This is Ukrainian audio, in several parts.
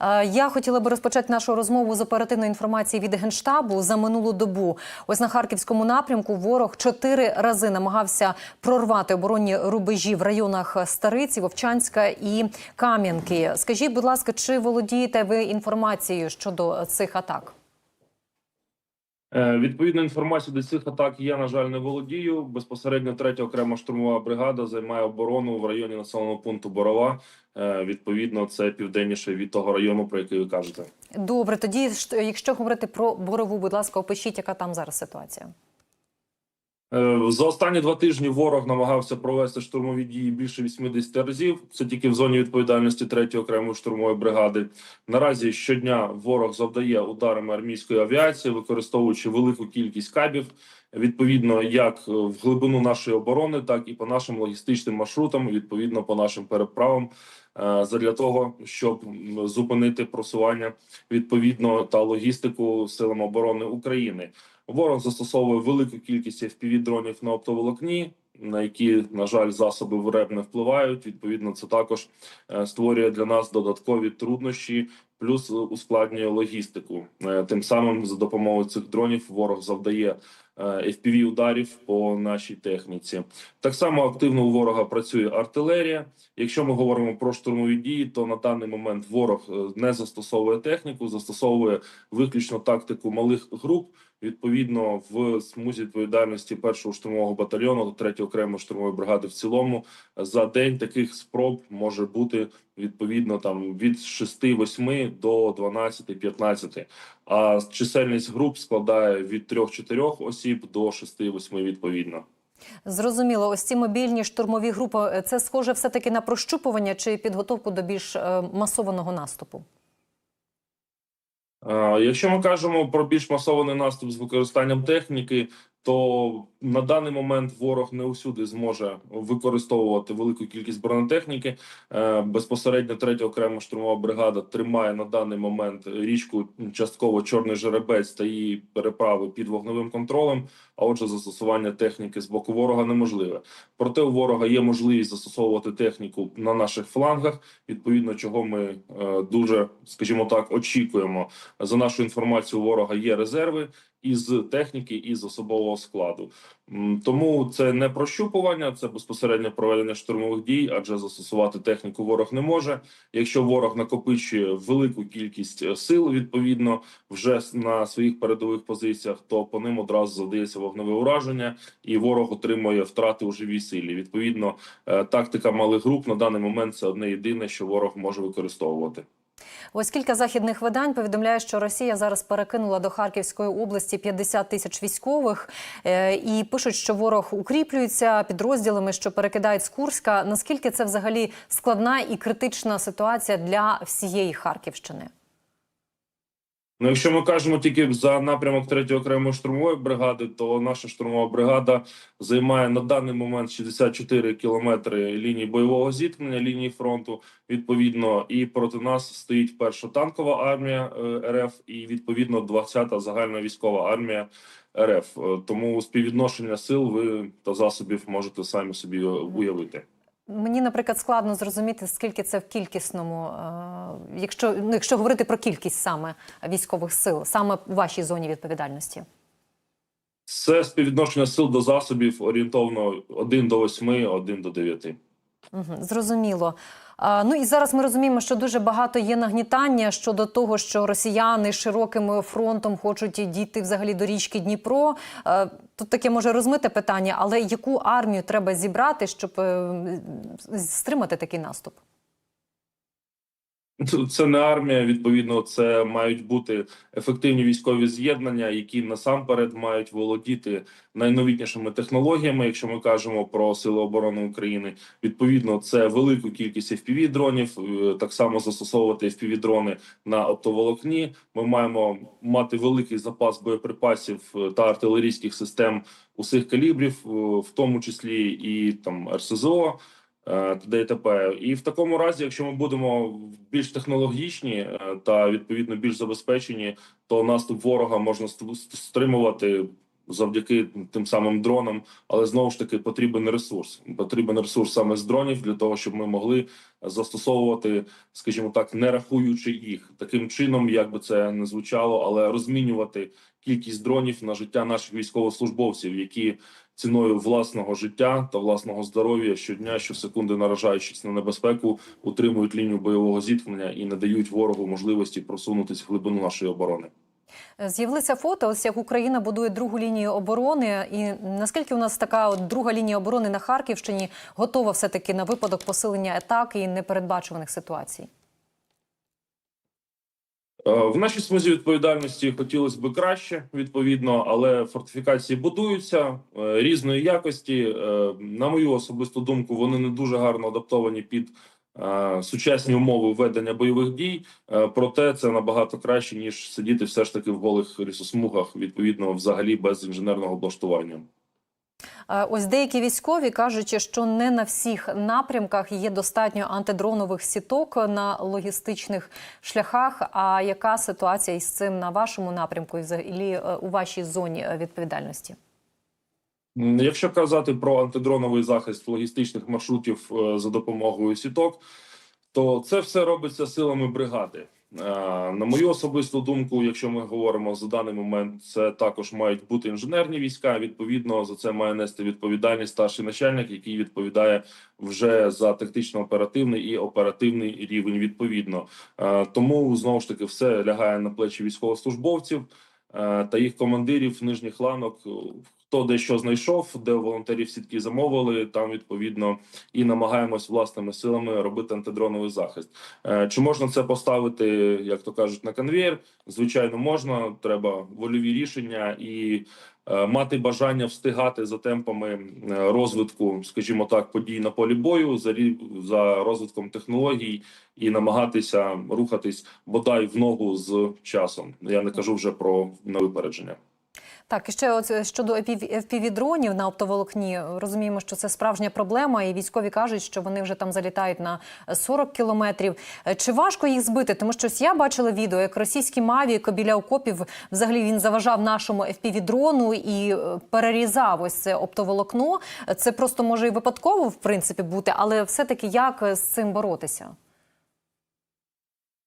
Е, Я хотіла би розпочати нашу розмову з оперативної інформації від генштабу за минулу добу. Ось на харківському напрямку ворог чотири рази намагався прорвати оборонні рубежі в районах Стариці, Вовчанська і Кам'янки. Скажіть, будь ласка, чи володієте ви інформацією щодо цих атак? Е, Відповідну інформацію до цих атак я на жаль не володію. Безпосередньо третя окрема штурмова бригада займає оборону в районі населеного пункту Борова. Е, Відповідно, це південніше від того району, про який ви кажете. Добре, тоді якщо говорити про борову, будь ласка, опишіть, яка там зараз ситуація. Е, За останні два тижні ворог намагався провести штурмові дії більше 80 разів. Це тільки в зоні відповідальності 3-ї окремої штурмової бригади. Наразі щодня ворог завдає ударами армійської авіації, використовуючи велику кількість кабів. Відповідно, як в глибину нашої оборони, так і по нашим логістичним маршрутам, відповідно по нашим переправам, е, задля того, щоб зупинити просування відповідно та логістику силам оборони України. Ворог застосовує велику кількість fpv дронів на оптоволокні, на які, на жаль, засоби в РЕБ не впливають. Відповідно, це також е, створює для нас додаткові труднощі, плюс е, ускладнює логістику. Е, Тим самим за допомогою цих дронів ворог завдає fpv ударів по нашій техніці. Так само активно у ворога працює артилерія. Якщо ми говоримо про штурмові дії, то на даний момент ворог е, не застосовує техніку, застосовує виключно тактику малих груп. Відповідно, в смузі відповідальності першого штурмового батальйону та 3-ї окремої штурмової бригади в цілому за день таких спроб може бути відповідно там від 6-8 до 12-15. А чисельність груп складає від 3-4 осіб до 6-8 відповідно. Зрозуміло, ось ці мобільні штурмові групи це схоже все таки на прощупування чи підготовку до більш е, масованого наступу. Якщо ми кажемо про більш масований наступ з використанням техніки, то на даний момент ворог не усюди зможе використовувати велику кількість бронетехніки. Е, Безпосередньо третя окрема штурмова бригада тримає на даний момент річку частково чорний жеребець та її переправи під вогневим контролем. А отже, застосування техніки з боку ворога неможливе. Проте у ворога є можливість застосовувати техніку на наших флангах. Відповідно, чого ми е, дуже, скажімо так, очікуємо. За нашу інформацію, у ворога є резерви із техніки і з особового складу. Тому це не прощупування, це безпосередньо проведення штурмових дій, адже застосувати техніку ворог не може. Якщо ворог накопичує велику кількість е, сил, відповідно, вже на своїх передових позиціях, то по ним одразу завдається вогневе ураження, і ворог отримує втрати у живій силі. Відповідно, е, тактика малих груп на даний момент це одне єдине, що ворог може використовувати. Ось кілька західних видань повідомляє, що Росія зараз перекинула до Харківської області 50 тисяч військових е, і пишуть, що ворог укріплюється підрозділами, що перекидають з Курська. Наскільки це взагалі складна і критична ситуація для всієї Харківщини? Ну, якщо ми кажемо тільки за напрямок 3-ї окремої штурмової бригади, то наша штурмова бригада займає на даний момент 64 кілометри лінії бойового зіткнення, лінії фронту. Відповідно, і проти нас стоїть перша танкова армія е, РФ, і відповідно 20-та загальна військова армія РФ. Е, Тому співвідношення сил ви та засобів можете самі собі уявити. Мені, наприклад, складно зрозуміти, скільки це в кількісному, е, якщо, ну, якщо говорити про кількість саме військових сил, саме в вашій зоні відповідальності. Це співвідношення сил до засобів орієнтовно 1 до 8, 1 до 9. Зрозуміло. Ну і зараз ми розуміємо, що дуже багато є нагнітання щодо того, що росіяни широким фронтом хочуть дійти взагалі до річки Дніпро. Е, Тут таке може розмите питання, але яку армію треба зібрати, щоб е, стримати такий наступ? Це не армія. Відповідно, це мають бути ефективні військові з'єднання, які насамперед мають володіти найновітнішими технологіями. Якщо ми кажемо про сили оборони України, відповідно, це велику кількість fpv дронів. е, Так само застосовувати fpv дрони на оптоволокні. Ми маємо мати великий запас боєприпасів е, та артилерійських систем усіх калібрів, е, в тому числі і там РСЗО. Е, т.д. і т.п. І в такому разі, якщо ми будемо більш технологічні е, та відповідно більш забезпечені, то наступ ворога можна ст- стримувати завдяки тим самим дронам. Але знову ж таки потрібен ресурс. Потрібен ресурс саме з дронів для того, щоб ми могли застосовувати, скажімо так, не рахуючи їх таким чином, як би це не звучало, але розмінювати кількість дронів на життя наших військовослужбовців, які ціною власного життя та власного здоров'я щодня, щосекунди наражаючись на небезпеку, утримують лінію бойового зіткнення і не дають ворогу можливості просунутися в глибину нашої оборони. З'явилися фото, ось як Україна будує другу лінію оборони. І наскільки у нас така от друга лінія оборони на Харківщині готова все таки на випадок посилення атак і непередбачуваних ситуацій? Е, В нашій смузі відповідальності хотілося б краще, відповідно, але фортифікації будуються е, різної якості. Е, На мою особисту думку, вони не дуже гарно адаптовані під сучасні умови ведення бойових дій. Проте це набагато краще ніж сидіти все ж таки в голих лісосмугах, відповідно, взагалі без інженерного облаштування. Е, Ось деякі військові кажуть, що не на всіх напрямках є достатньо антидронових сіток на логістичних шляхах. А яка ситуація із цим на вашому напрямку і взагалі е, у вашій зоні е, відповідальності? Якщо казати про антидроновий захист логістичних маршрутів за допомогою сіток, то це все робиться силами бригади. Е, На мою особисту думку, якщо ми говоримо за даний момент, це також мають бути інженерні війська. Відповідно, за це має нести відповідальність старший начальник, який відповідає вже за тактично-оперативний і оперативний рівень. Відповідно, Е, тому знову ж таки все лягає на плечі військовослужбовців е, та їх командирів нижніх ланок. Хто де що знайшов, де волонтерів сітки замовили, там відповідно і намагаємось власними силами робити антидроновий захист. Е, Чи можна це поставити, як то кажуть, на конвейер? Звичайно, можна. Треба вольові рішення і е, мати бажання встигати за темпами е, розвитку, скажімо так, подій на полі бою, за за розвитком технологій і намагатися рухатись бодай в ногу з часом. Я не кажу вже про на випередження. Так, і ще от е, щодо FPV-дронів на оптоволокні, розуміємо, що це справжня проблема, і військові кажуть, що вони вже там залітають на 40 кілометрів. Е, Чи важко їх збити? Тому що я бачила відео, як російський Мавік біля окопів взагалі він заважав нашому FPV-дрону і е, перерізав ось це оптоволокно. Це просто може і випадково в принципі бути, але все-таки як е, з цим боротися?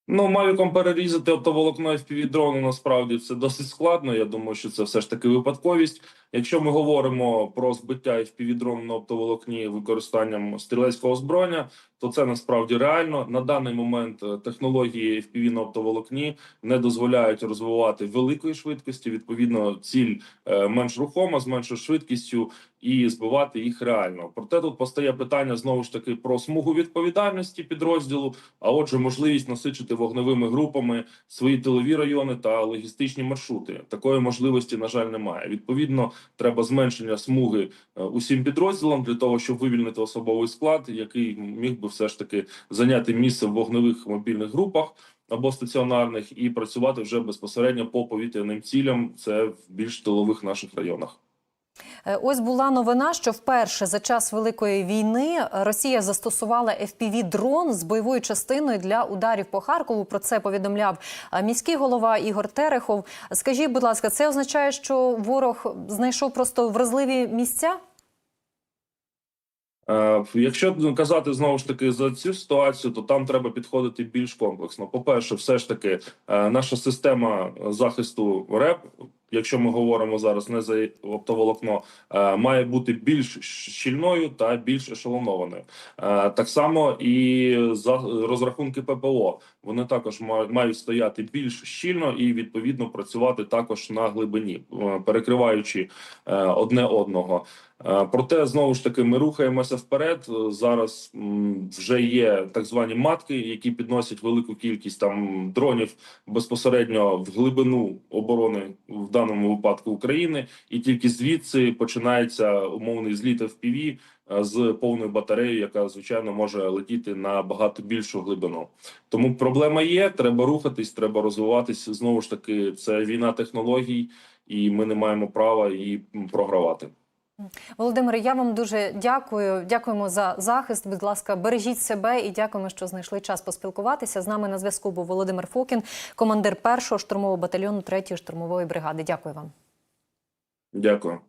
Ну, мавіком перерізати оптоволокно fpv дрону насправді це досить складно. Я думаю, що це все ж таки випадковість. Якщо ми говоримо про збиття fpv дрону на оптоволокні використанням стрілецького озброєння, то це насправді реально. На даний момент е, технології FPV на не дозволяють розвивати великої швидкості. Відповідно, ціль е, менш рухома з меншою швидкістю і збивати їх реально. Проте тут постає питання знову ж таки про смугу відповідальності підрозділу. А отже, можливість насичити вогневими групами свої тилові райони та логістичні маршрути. Такої можливості, на жаль, немає. Відповідно, треба зменшення смуги е, усім підрозділам для того, щоб вивільнити особовий склад, який міг би все ж таки зайняти місце в вогневих мобільних групах. Або стаціонарних і працювати вже безпосередньо по повітряним цілям. Це в більш тилових наших районах. Е, Ось була новина, що вперше за час великої війни Росія застосувала fpv дрон з бойовою частиною для ударів по Харкову. Про це повідомляв е, міський голова Ігор Терехов. Скажіть, будь ласка, це означає, що ворог знайшов просто вразливі місця? Е, Якщо казати знову ж таки за цю ситуацію, то там треба підходити більш комплексно. По перше, все ж таки, е, наша система захисту РЕП, якщо ми говоримо зараз не за оптоволокно, е, має бути більш щільною та більш ешелонованою. Е, Так само і за розрахунки ППО вони також ма- мають стояти більш щільно і відповідно працювати також на глибині, е, перекриваючи одне одного. Проте знову ж таки ми рухаємося вперед. Зараз вже є так звані матки, які підносять велику кількість там дронів безпосередньо в глибину оборони в даному випадку України, і тільки звідси починається умовний зліт FPV е, з повною батареєю, яка звичайно може летіти на багато більшу глибину. Тому проблема є. Треба рухатись, треба розвиватись. Знову ж таки, це війна технологій, і ми не маємо права її програвати. Володимире, я вам дуже дякую. Дякуємо за захист. Будь ласка, бережіть себе і дякуємо, що знайшли час поспілкуватися. З нами на зв'язку був Володимир Фокін, командир першого штурмового батальйону 3-ї штурмової бригади. Дякую вам. Дякую.